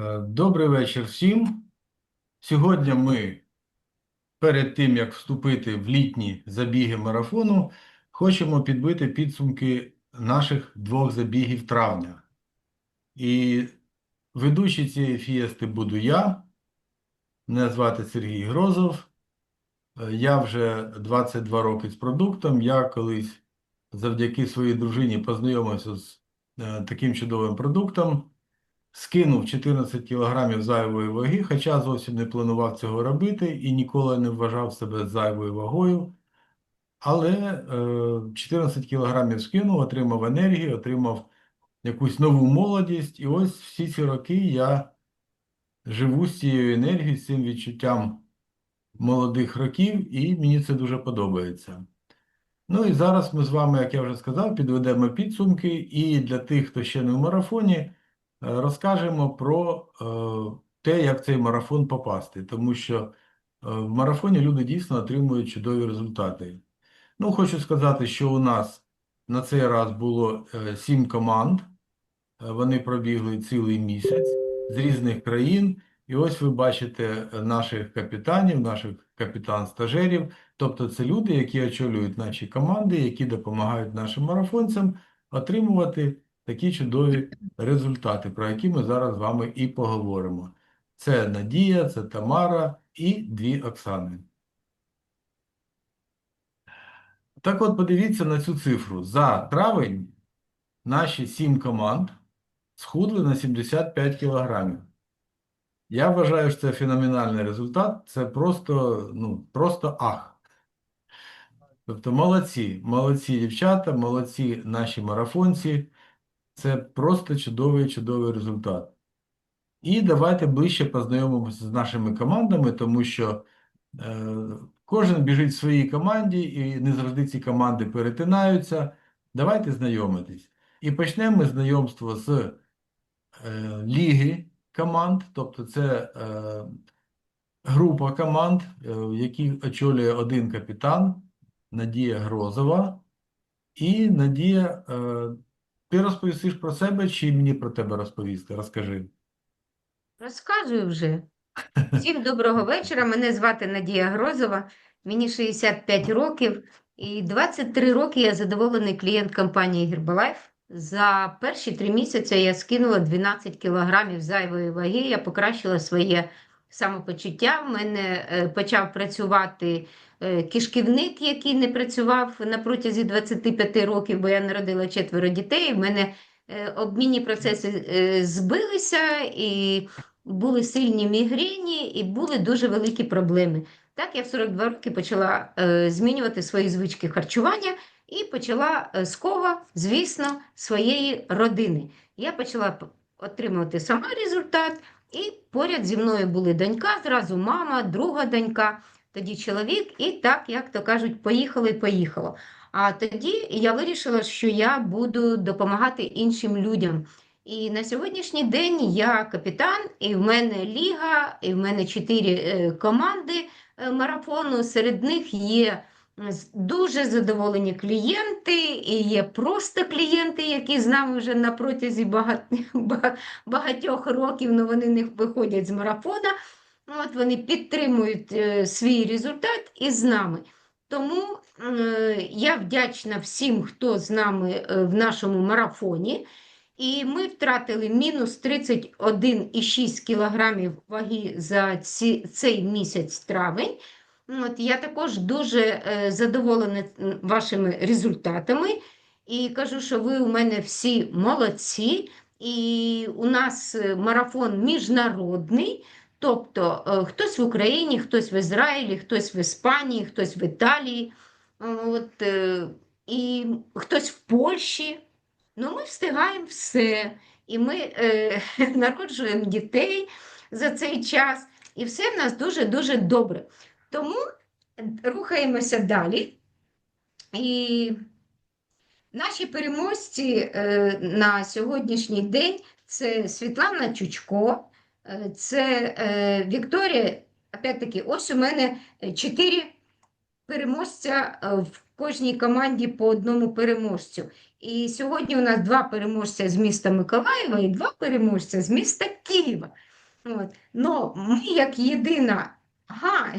Е, Добрий вечір всім. Сьогодні ми, перед тим як вступити в літні забіги марафону, хочемо підбити підсумки наших двох забігів травня. І ведучий цієї фієсти буду я. Мене звати Сергій Грозов. Е, Я вже 22 роки з продуктом. Я колись завдяки своїй дружині познайомився з е, таким чудовим продуктом. Скинув 14 кілограмів зайвої ваги, хоча зовсім не планував цього робити і ніколи не вважав себе зайвою вагою. Але е, 14 кілограмів скинув, отримав енергію, отримав якусь нову молодість. І ось всі ці роки я живу з цією енергією, з цим відчуттям молодих років, і мені це дуже подобається. Ну і зараз ми з вами, як я вже сказав, підведемо підсумки. І для тих, хто ще не в марафоні, е, розкажемо про е, те, як цей марафон попасти. Тому що е, в марафоні люди дійсно отримують чудові результати. Ну, хочу сказати, що у нас на цей раз було е, сім команд. Вони пробігли цілий місяць з різних країн. І ось ви бачите наших капітанів, наших капітан-стажерів. Тобто це люди, які очолюють наші команди, які допомагають нашим марафонцям отримувати такі чудові результати, про які ми зараз з вами і поговоримо. Це Надія, це Тамара і дві Оксани. Так от подивіться на цю цифру. За травень наші сім команд схудли на 75 кілограмів. Я вважаю, що це феноменальний результат. Це просто, ну, просто ах. Тобто молодці, молодці дівчата, молодці наші марафонці. Це просто чудовий, чудовий результат. І давайте ближче познайомимося з нашими командами, тому що е, кожен біжить в своїй команді, і не завжди ці команди перетинаються. Давайте знайомитись. І почнемо ми знайомство з е, ліги команд, тобто це е, група команд, е, які очолює один капітан Надія Грозова. І Надія, е, ти розповісиш про себе чи мені про тебе розповісти? Розкажи. Розказую вже. Всім доброго вечора. Мене звати Надія Грозова, мені 65 років, і 23 роки я задоволений клієнт компанії Herbalife. За перші три місяці я скинула 12 кілограмів зайвої ваги, я покращила своє самопочуття. В мене е, почав працювати е, кишківник, який не працював на протязі 25 років, бо я народила четверо дітей. В мене е, обмінні процеси збилися і були сильні мігрені і були дуже великі проблеми. Так, я в 42 роки почала змінювати свої звички харчування і почала з кова, звісно, своєї родини. Я почала отримувати сама результат, і поряд зі мною були донька, зразу мама, друга донька, тоді чоловік, і так, як то кажуть, поїхало і поїхало. А тоді я вирішила, що я буду допомагати іншим людям. І на сьогоднішній день я капітан, і в мене ліга, і в мене чотири е, команди е, марафону. Серед них є дуже задоволені клієнти, і є просто клієнти, які з нами вже на протязі бага- багатьох років, але вони не виходять з марафона. От вони підтримують е, свій результат і з нами. Тому е, я вдячна всім, хто з нами е, в нашому марафоні. І ми втратили мінус 31,6 кілограмів ваги за ці, цей місяць травень. От, я також дуже е, задоволена вашими результатами. І кажу, що ви у мене всі молодці. І у нас е, марафон міжнародний. Тобто е, хтось в Україні, хтось в Ізраїлі, хтось в Іспанії, хтось в Італії, от, і хтось в Польщі. Ну, ми встигаємо все, і ми е, народжуємо дітей за цей час, і все в нас дуже-дуже добре. Тому рухаємося далі. І наші переможці е, на сьогоднішній день це Світлана Чучко, е, це е, Вікторія. Опять-таки, ось у мене чотири переможця в кожній команді по одному переможцю. І сьогодні у нас два переможця з міста Миколаєва і два переможця з міста Києва. От. Но ми як єдина, ага,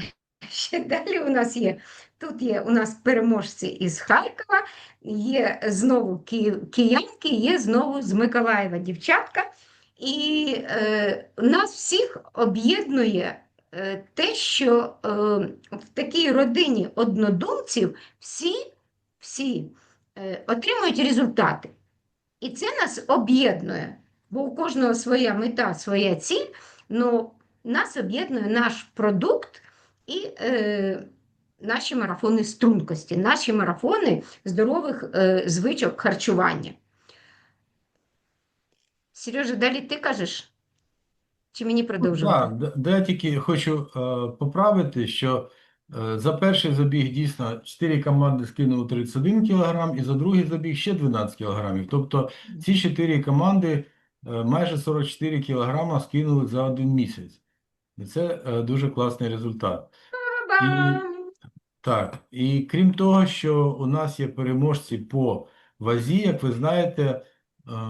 ще далі у нас є. Тут є у нас переможці із Харкова, є знову ки- киянки, є знову з Миколаєва дівчатка. І е, нас всіх об'єднує е, те, що е, в такій родині однодумців всі, всі е, отримують результати. І це нас об'єднує, бо у кожного своя мета, своя ціль, але нас об'єднує наш продукт і е, наші марафони стрункості, наші марафони здорових е, звичок харчування. Сережа, далі ти кажеш? Чи мені продовжувати? Так, де я тільки хочу е, поправити, що е, за перший забіг дійсно 4 команди скинули 31 кг, і за другий забіг ще 12 кг. Тобто ці 4 команди е, майже 44 кг скинули за один місяць. І це е, дуже класний результат. Ба-бам! Так, і крім того, що у нас є переможці по вазі, як ви знаєте, е,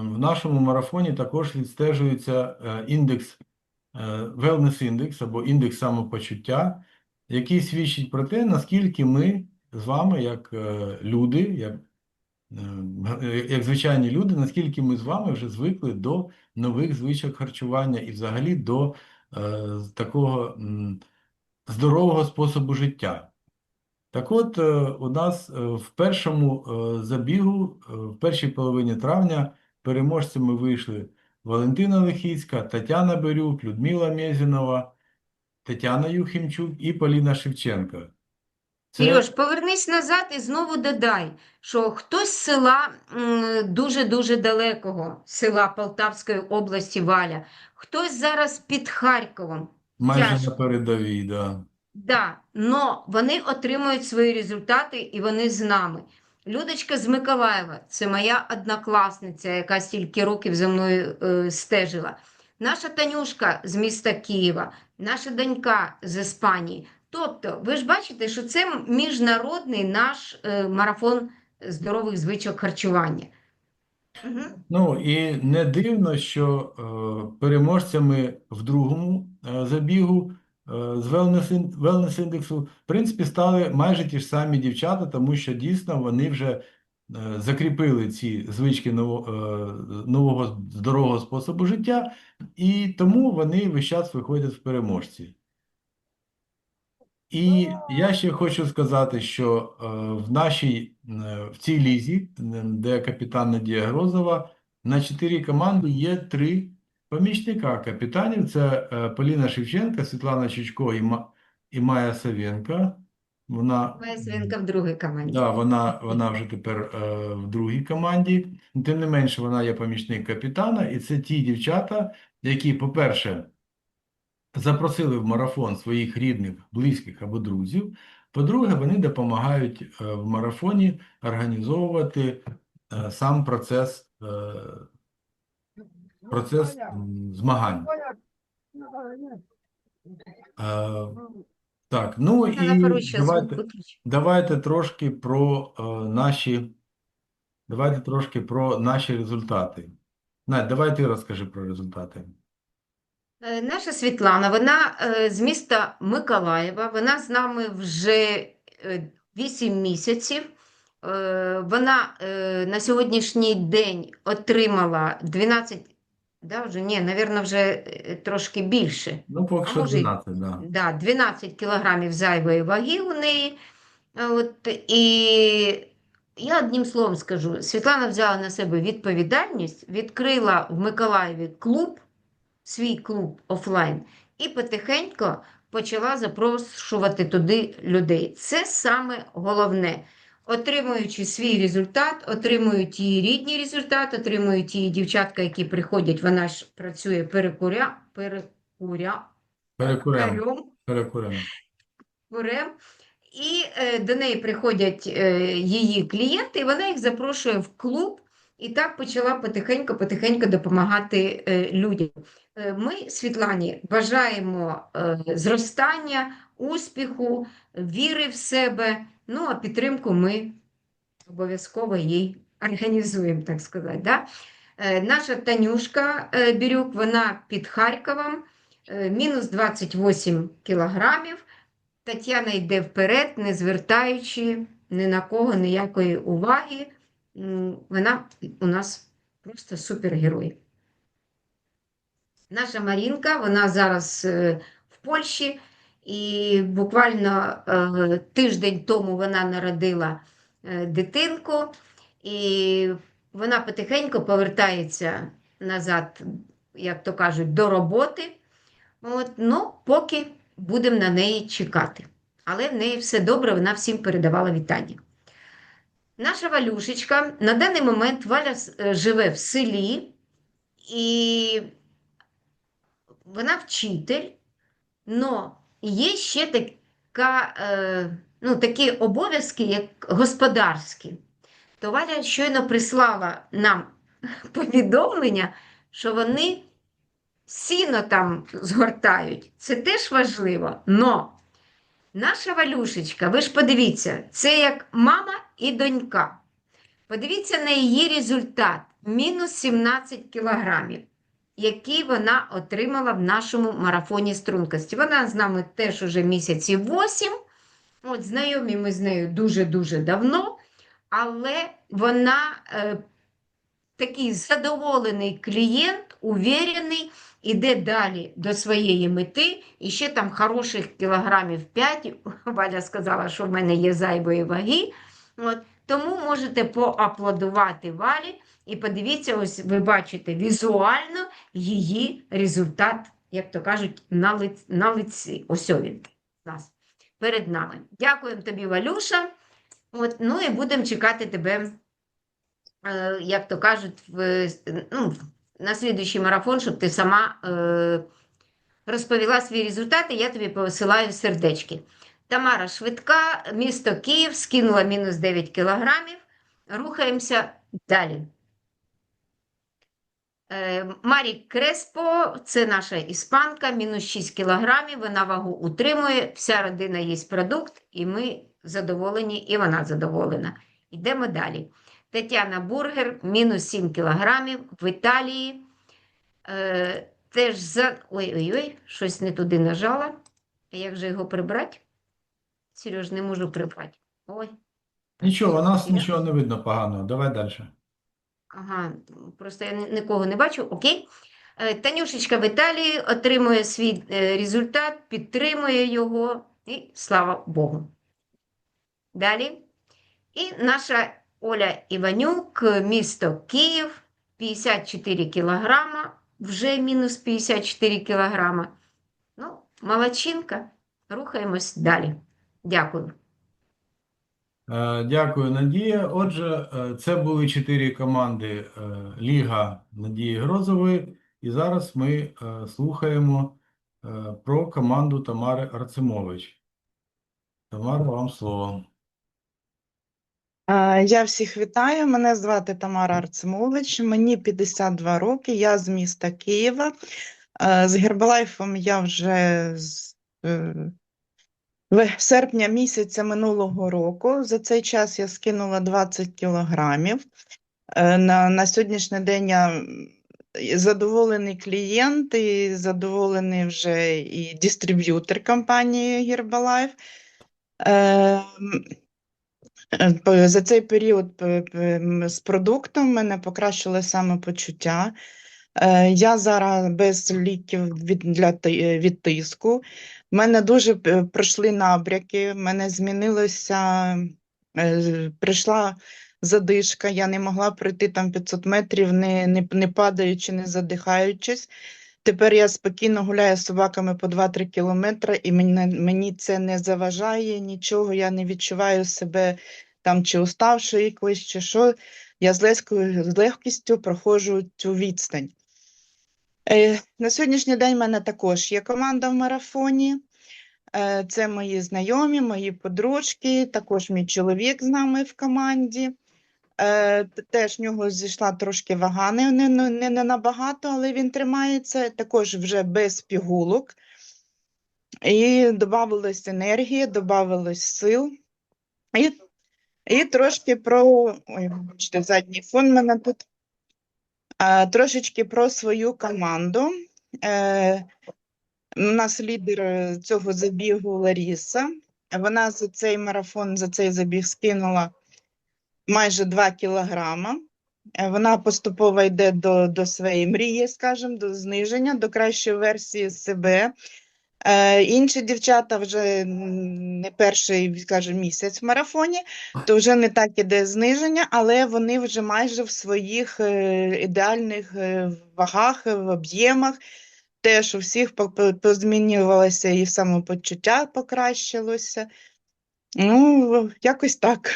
в нашому марафоні також відстежується е, індекс, е, wellness index або індекс самопочуття, який свідчить про те, наскільки ми з вами, як е, люди, як, е, як звичайні люди, наскільки ми з вами вже звикли до нових звичок харчування і взагалі до такого здорового способу життя. Так от, е, у нас е, в першому е, забігу, е, в першій половині травня, переможцями вийшли Валентина Лихіцька, Тетяна Берюк, Людмила Мєзінова, Тетяна Юхімчук і Поліна Шевченко. Це Сереж, повернись назад і знову додай, що хтось з села дуже-дуже далекого, села Полтавської області Валя, хтось зараз під Харковом. майже тяжко. на передовій, да. Да, но вони отримують свої результати і вони з нами. Людочка з Миколаєва, це моя однокласниця, яка стільки років за мною е, стежила. Наша Танюшка з міста Києва, наша донька з Іспанії. Тобто, ви ж бачите, що це міжнародний наш е, марафон здорових звичок харчування. Угу. Ну і не дивно, що е, переможцями в другому е, забігу е, з ін- індексу, в принципі, стали майже ті ж самі дівчата, тому що дійсно вони вже е, закріпили ці звички е, нового здорового способу життя, і тому вони весь час виходять в переможці. І я ще хочу сказати, що е, в нашій е, в цій лізі, де капітан Надія Грозова, на чотири команди є три помічника капітанів. Це е, Поліна Шевченка, Світлана Чучко і, і Майя Савенко. Вона, Моя свинка в другій команді. да, вона, вона вже тепер е, в другій команді. Тим не менше, вона є помічник капітана, і це ті дівчата, які, по-перше, запросили в марафон своїх рідних, близьких або друзів. По-друге, вони допомагають е, в марафоні організовувати е, сам процес, е, процес змагань. Е, Так, ну і давайте, давайте трошки про наші, давайте трошки про наші результати. Надь, давай ти розкажи про результати. Е, Наша Світлана, вона е, з міста Миколаєва, вона з нами вже 8 місяців. Е, Вона е, на сьогоднішній день отримала 12, да, вже, ні, навірно, вже трошки більше. Ну, поки що може, й- 12, да. Да, 12 кілограмів зайвої ваги у неї. От, і я одним словом скажу, Світлана взяла на себе відповідальність, відкрила в Миколаєві клуб, свій клуб офлайн, і потихеньку почала запрошувати туди людей. Це саме головне. Отримуючи свій результат, отримують її рідні результат, отримують її дівчатка, які приходять, вона ж працює перекуря, перекуря, Перекуремо, Карем, перекуремо. курем. І е, до неї приходять е, її клієнти, і вона їх запрошує в клуб. І так почала потихеньку-потихеньку допомагати е, людям. Е, Ми Світлані бажаємо е, зростання, успіху, віри в себе. Ну, а підтримку ми обов'язково їй організуємо, так сказати. Да? Е, Наша Танюшка Бірюк, вона під Харковом. мінус 28 кілограмів. Тетяна йде вперед, не звертаючи ні на кого ніякої уваги. Вона у нас просто супергерой. Наша Марінка, вона зараз е, в Польщі, і буквально е, тиждень тому вона народила е, дитинку, і вона потихеньку повертається назад, як то кажуть, до роботи. От, ну, поки будемо на неї чекати. Але в неї все добре, вона всім передавала вітання. Наша Валюшечка на даний момент Валя живе в селі, і вона вчитель, але є ще така, е, ну, такі обов'язки, як господарські. То Валя щойно прислала нам повідомлення, що вони сіно там згортають. Це теж важливо. Но наша Валюшечка, ви ж подивіться, це як мама і донька. Подивіться на її результат: мінус 17 кілограмів, який вона отримала в нашому марафоні стрункості. Вона з нами теж уже місяців 8. От знайомі ми з нею дуже-дуже давно, але вона е, такий задоволений клієнт, увірений, іде далі до своєї мети, і ще там хороших кілограмів 5. Валя сказала, що в мене є зайвої ваги. От. Тому можете поаплодувати Валі і подивіться, ось ви бачите візуально її результат, як то кажуть, на, лиць, на лиці. Ось він нас перед нами. Дякуємо тобі, Валюша. От, ну і будемо чекати тебе, е, як то кажуть, в, ну, на слідуючий марафон, щоб ти сама е, розповіла свої результати. Я тобі посилаю сердечки. Тамара швидка, місто Київ, скинула мінус 9 кілограмів. Рухаємося далі. Е, Марі Креспо, це наша іспанка, мінус 6 кілограмів, вона вагу утримує, вся родина їсть продукт, і ми задоволені, і вона задоволена. Йдемо далі. Тетяна Бургер, мінус 7 кілограмів в Італії. Е, теж за... Ой-ой-ой, щось не туди нажала. Як же його прибрати? Сереж, не можу прибрати. Ой. Нічого, у нас нічого не видно поганого. Давай далі. Ага, просто я нікого не бачу. Окей. Е, Танюшечка в Італії отримує свій е, результат, підтримує його, і слава Богу. Далі. І наша Оля Іванюк, місто Київ, 54 кілограма, вже мінус 54 кілограма. Ну, молодчинка. Рухаємось далі. Дякую. Е, Дякую, Надія. Отже, е, це були чотири команди е, Ліга Надії Грозової. І зараз ми слухаємо про команду Тамари Арцемович. Тамара, вам слово. Я всіх вітаю. Мене звати Тамара Арцемович, мені 52 роки, я з міста Києва. З Гербалайфом я вже в серпня місяця минулого року. За цей час я скинула 20 кілограмів. Е, На, на сьогоднішній день я задоволений клієнт і задоволений вже і дистриб'ютор компанії Herbalife. Е, За цей період з продуктом в мене покращилось самопочуття. Е, Я зараз без ліків від, для, е, від тиску. В мене дуже пройшли набряки, в мене змінилося, е, прийшла задишка, я не могла пройти там 500 метрів, не, не, не падаючи, не задихаючись. Тепер я спокійно гуляю з собаками по 2-3 кілометри, і мені, мені це не заважає нічого, я не відчуваю себе там чи уставшою якоюсь, чи що. Я з легкістю проходжу цю відстань. Е, на сьогоднішній день в мене також є команда в марафоні. Е, це мої знайомі, мої подружки, також мій чоловік з нами в команді. Е, теж в нього зійшла трошки вага, не, не, не, набагато, але він тримається також вже без пігулок. І додавалось енергії, додавалось сил. І, і трошки про ой, задній фон мене тут. Трошечки про свою команду. Е, У нас лідер е, цього забігу Ларіса. Вона за цей марафон, за цей забіг скинула майже 2 кілограма. Е, Вона поступово йде до, до своєї мрії, скажімо, до зниження, до кращої версії себе. Е, інші дівчата вже не перший, скажімо, місяць в марафоні, то вже не так іде зниження, але вони вже майже в своїх е, ідеальних е, вагах, в об'ємах. Теж у всіх по- по- позмінювалося і самопочуття покращилося. Ну, якось так.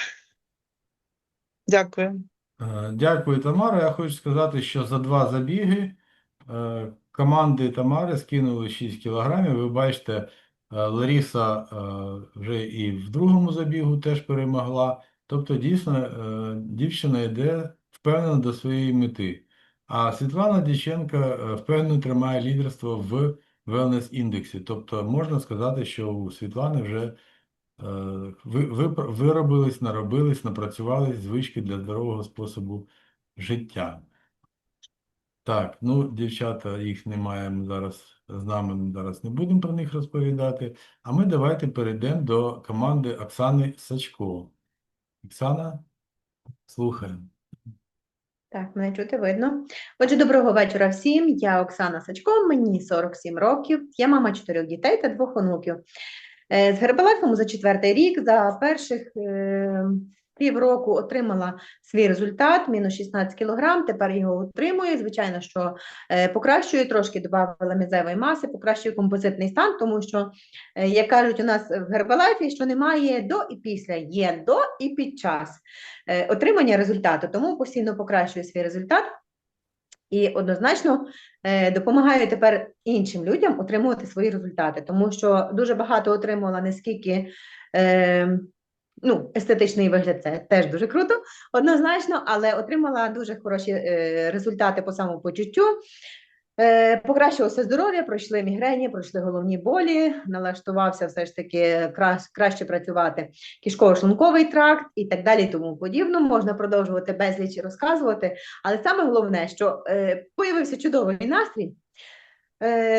Дякую. Е, Дякую, Тамара. Я хочу сказати, що за два забіги е, команди Тамари скинули 6 кілограмів. Ви бачите, е, Ларіса е, вже і в другому забігу теж перемогла. Тобто, дійсно, е, дівчина йде впевнено до своєї мети. А Світлана Дяченко е, впевнено тримає лідерство в велнес-індексі. Тобто, можна сказати, що у Світлани вже ви, ви, виробились, наробились, напрацювались звички для здорового способу життя. Так, ну, дівчата, їх немає ми зараз з нами, ми зараз не будемо про них розповідати. А ми давайте перейдемо до команди Оксани Сачко. Оксана, слухаємо. Так, мене чути видно. Отже, доброго вечора всім. Я Оксана Сачко, мені 47 років. Я мама чотирьох дітей та двох онуків. Е, З Гербалайфом за четвертий рік, за перших е, півроку отримала свій результат, мінус 16 кілограм, тепер його утримую. Звичайно, що е, покращую, трошки додавала мізевої маси, покращую композитний стан, тому що, е, як кажуть у нас в Гербалайфі, що немає до і після, є до і під час е, отримання результату, тому постійно покращую свій результат і однозначно допомагаю тепер іншим людям отримувати свої результати, тому що дуже багато отримувала не скільки е, ну, естетичний вигляд, це теж дуже круто, однозначно, але отримала дуже хороші е, результати по самопочуттю. Е, Покращилося здоров'я, пройшли мігрені, пройшли головні болі, налаштувався все ж таки краще працювати кишково-шлунковий тракт і так далі, тому подібно. Можна продовжувати безліч розказувати. Але саме головне, що е, появився чудовий настрій,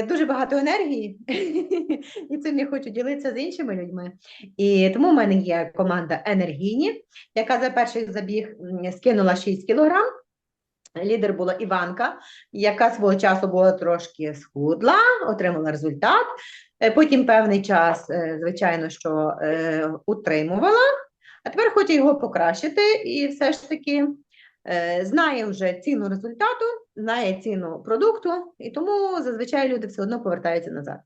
дуже багато енергії, і цим я хочу ділитися з іншими людьми. І тому в мене є команда Енергійні, яка за перший забіг скинула 6 кілограм. Лідер була Іванка, яка свого часу була трошки схудла, отримала результат. Е, Потім певний час, е, звичайно, що е, утримувала, а тепер хоче його покращити і все ж таки е, знає вже ціну результату, знає ціну продукту, і тому зазвичай люди все одно повертаються назад.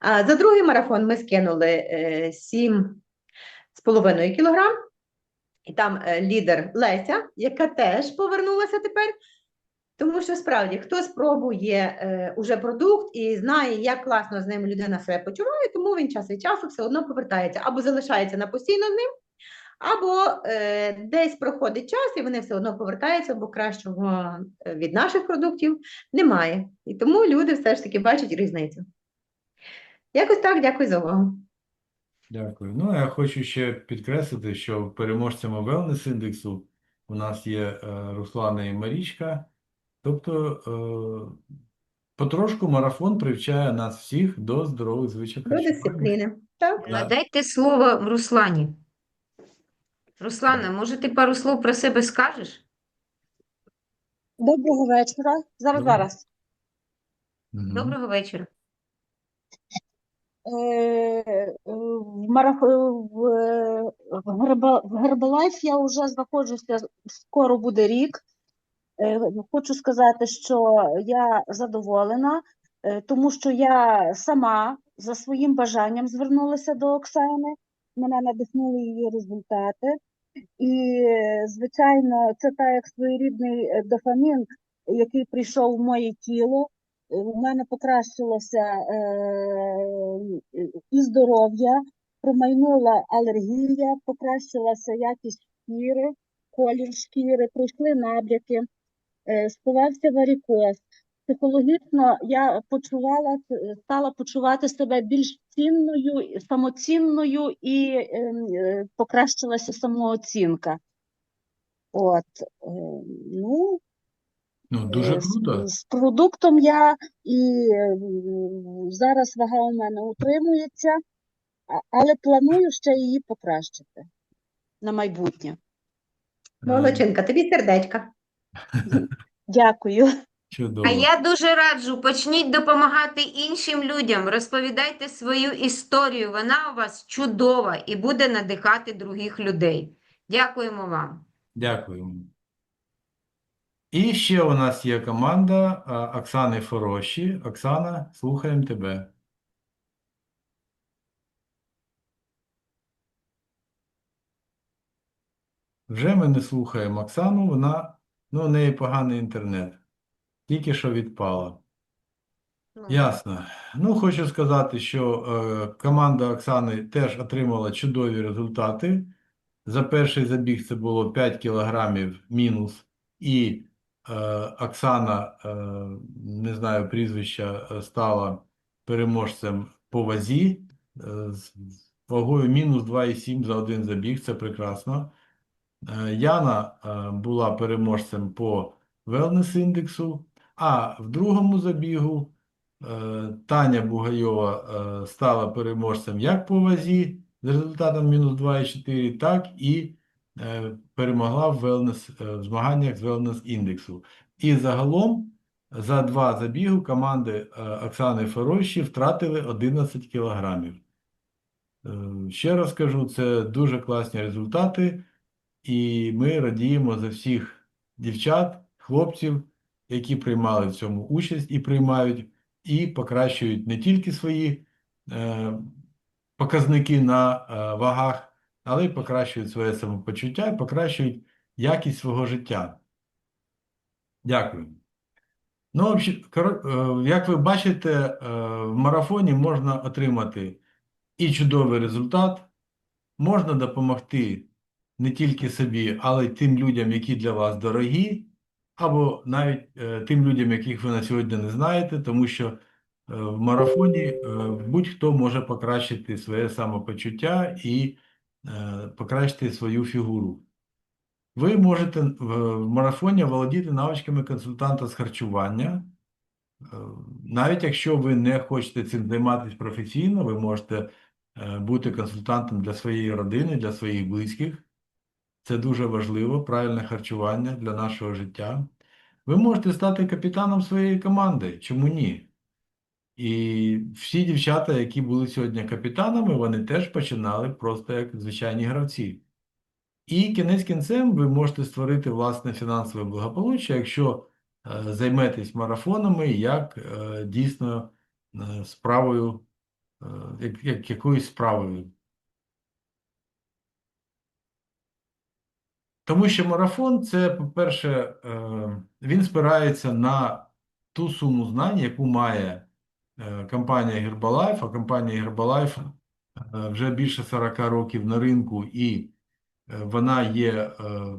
А за другий марафон ми скинули е, 7,5 кілограм. І там е, лідер Леся, яка теж повернулася тепер. Тому що справді хто спробує е, уже продукт і знає, як класно з ним людина себе почуває, тому він час від часу все одно повертається або залишається на постійно з ним, або е, десь проходить час, і вони все одно повертаються, бо кращого е, від наших продуктів немає. І тому люди все ж таки бачать різницю. Якось так, дякую за увагу. Дякую. Ну, я хочу ще підкреслити, що переможцями wellness індексу у нас є е, Руслана і Марічка. Тобто, е, потрошку марафон привчає нас всіх до здорових звичок До дисципліни. Так. Да. Надайте слово Руслані. Руслана, може ти пару слов про себе скажеш? Доброго вечора. Зараз, Доброго. зараз. Доброго вечора. Е, е, В мараф... в, в, Герба- в Herbalife я вже знаходжуся, скоро буде рік. Е, Хочу сказати, що я задоволена, е, тому що я сама за своїм бажанням звернулася до Оксани. Мене надихнули її результати. І, звичайно, це так як своєрідний е, дофамін, який прийшов в моє тіло. Е, У мене покращилося е, і здоров'я, промайнула алергія, покращилася якість шкіри, колір шкіри, пройшли набряки, сховався варікоз. Психологічно я почувала, е, стала почувати себе більш цінною, самоцінною і ем, е, покращилася самооцінка. От, е, ну, Ну, дуже Е, з- круто. З продуктом я і е, зараз вага у мене утримується, але планую ще її покращити на майбутнє. Е, Молодчинка, тобі сердечка. Дякую. Чудово. А я дуже раджу, почніть допомагати іншим людям, розповідайте свою історію. Вона у вас чудова і буде надихати других людей. Дякуємо вам. Дякуємо. І ще у нас є команда а, Оксани Фороші. Оксана, слухаємо тебе. Вже ми не слухаємо Оксану, вона, ну, у неї поганий інтернет. Тільки що відпала. Ну, Ясно. Ну, хочу сказати, що е, команда Оксани теж отримала чудові результати. За перший забіг це було 5 кілограмів мінус, і е, Оксана, е, не знаю прізвища, е, стала переможцем по вазі е, з вагою мінус 2,7 за один забіг. Це прекрасно. Е, Яна е, була переможцем по велнес-індексу, а в другому забігу е, Таня Бугайова е, стала переможцем як по вазі з результатом мінус 2,4, так і е, перемогла в велнес, в змаганнях з велнес-індексу. І загалом за два забігу команди Оксани Ферощі втратили 11 кілограмів. Ще раз кажу, це дуже класні результати. І ми радіємо за всіх дівчат, хлопців, які приймали в цьому участь і приймають, і покращують не тільки свої е, показники на е, вагах, але й покращують своє самопочуття і покращують якість свого життя. Дякую. Ну, е, як ви бачите, е, в марафоні можна отримати і чудовий результат, можна допомогти не тільки собі, але й тим людям, які для вас дорогі, або навіть е, тим людям, яких ви на сьогодні не знаєте, тому що е, в марафоні е, будь-хто може покращити своє самопочуття і покращити свою фігуру. Ви можете в марафоні володіти навичками консультанта з харчування. Навіть якщо ви не хочете цим займатися професійно, ви можете бути консультантом для своєї родини, для своїх близьких. Це дуже важливо, правильне харчування для нашого життя. Ви можете стати капітаном своєї команди. Чому ні? І всі дівчата, які були сьогодні капітанами, вони теж починали просто як звичайні гравці. І кінець кінцем ви можете створити власне фінансове благополуччя, якщо е, займетесь марафонами як е, дійсно е, справою, як, як якоюсь справою. Тому що марафон це, по-перше, е, він спирається на ту суму знань, яку має е, компанія Herbalife, а компанія Herbalife е, вже більше 40 років на ринку і вона є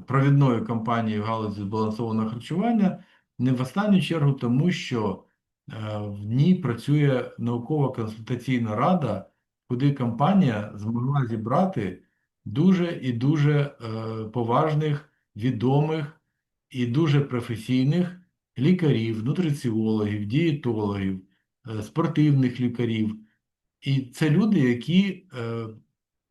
провідною компанією в галузі збалансованого харчування, не в останню чергу тому, що в ній працює наукова-консультаційна рада, куди компанія змогла зібрати дуже і дуже е, поважних, відомих і дуже професійних лікарів, нутриціологів, дієтологів, е, спортивних лікарів. І це люди, які е,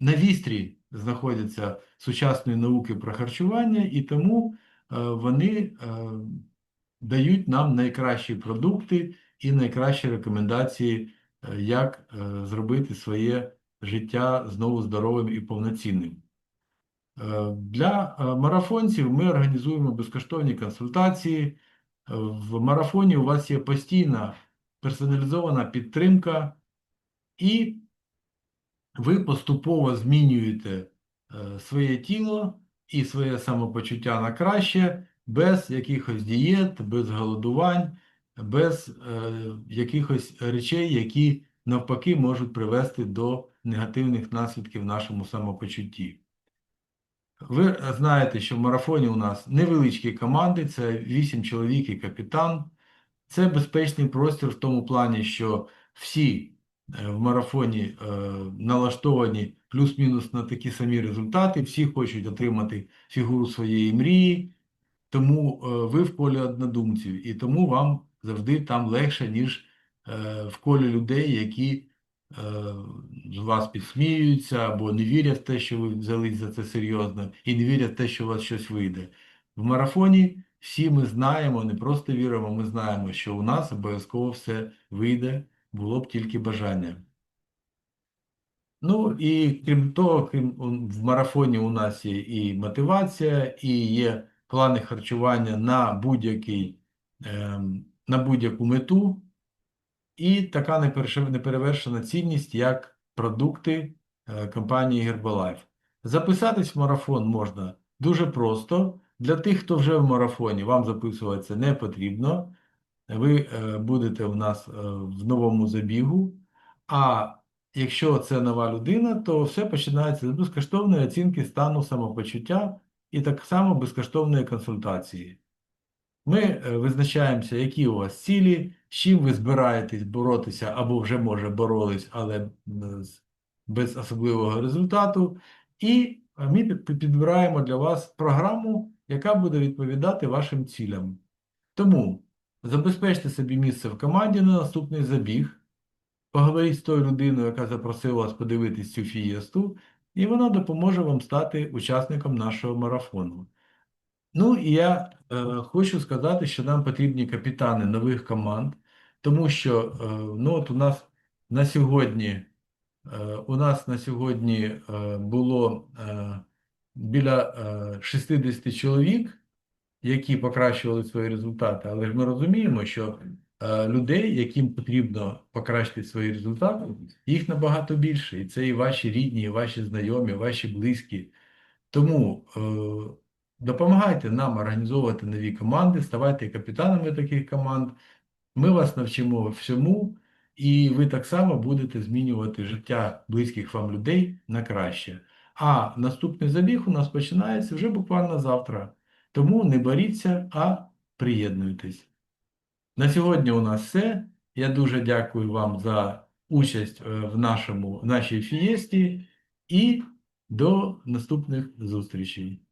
на вістрі знаходяться сучасної науки про харчування, і тому вони дають нам найкращі продукти і найкращі рекомендації, як зробити своє життя знову здоровим і повноцінним. Е, Для е, марафонців ми організуємо безкоштовні консультації. Е, В марафоні у вас є постійна персоналізована підтримка, і ви поступово змінюєте своє тіло і своє самопочуття на краще, без якихось дієт, без голодувань, без якихось речей, які навпаки можуть привести до негативних наслідків в нашому самопочутті. Ви знаєте, що в марафоні у нас невеличкі команди, це 8 чоловік і капітан. Це безпечний простір в тому плані, що всі е, в марафоні е, налаштовані плюс-мінус на такі самі результати, всі хочуть отримати фігуру своєї мрії, тому е, ви в колі однодумців, і тому вам завжди там легше, ніж в колі людей, які з вас підсміюються або не вірять в те, що ви взялись за це серйозно, і не вірять в те, що у вас щось вийде. В марафоні всі ми знаємо, не просто віримо, ми знаємо, що у нас обов'язково все вийде, було б тільки бажання. Ну і крім того, крім в марафоні у нас є і мотивація, і є плани харчування на ем, на будь-яку мету, і така неперевершена цінність, як продукти е, компанії Herbalife. Записатись в марафон можна дуже просто. Для тих, хто вже в марафоні, вам записуватися не потрібно. Ви е, будете у нас е, в новому забігу. А якщо це нова людина, то все починається з безкоштовної оцінки стану самопочуття і так само безкоштовної консультації. Ми визначаємося, які у вас цілі, чим ви збираєтесь боротися або вже, може, боролись, але без особливого результату. І ми підбираємо для вас програму, яка буде відповідати вашим цілям. Тому забезпечте собі місце в команді на наступний забіг. Поговоріть з тою людиною, яка запросила вас подивитись цю фієсту, і вона допоможе вам стати учасником нашого марафону. Ну і я е, хочу сказати, що нам потрібні капітани нових команд, тому що е, ну, от у нас на сьогодні, е, у нас на сьогодні е, було біля е, 60 чоловік, які покращували свої результати, але ж ми розуміємо, що людей, яким потрібно покращити свої результати, їх набагато більше. І це і ваші рідні, і ваші знайомі, і ваші близькі. Тому допомагайте нам організовувати нові команди, ставайте капітанами таких команд. Ми вас навчимо всьому, і ви так само будете змінювати життя близьких вам людей на краще. А наступний забіг у нас починається вже буквально завтра. Тому не боріться, а приєднуйтесь. На сьогодні у нас все. Я дуже дякую вам за участь е, в нашому, в нашій фієсті і до наступних зустрічей.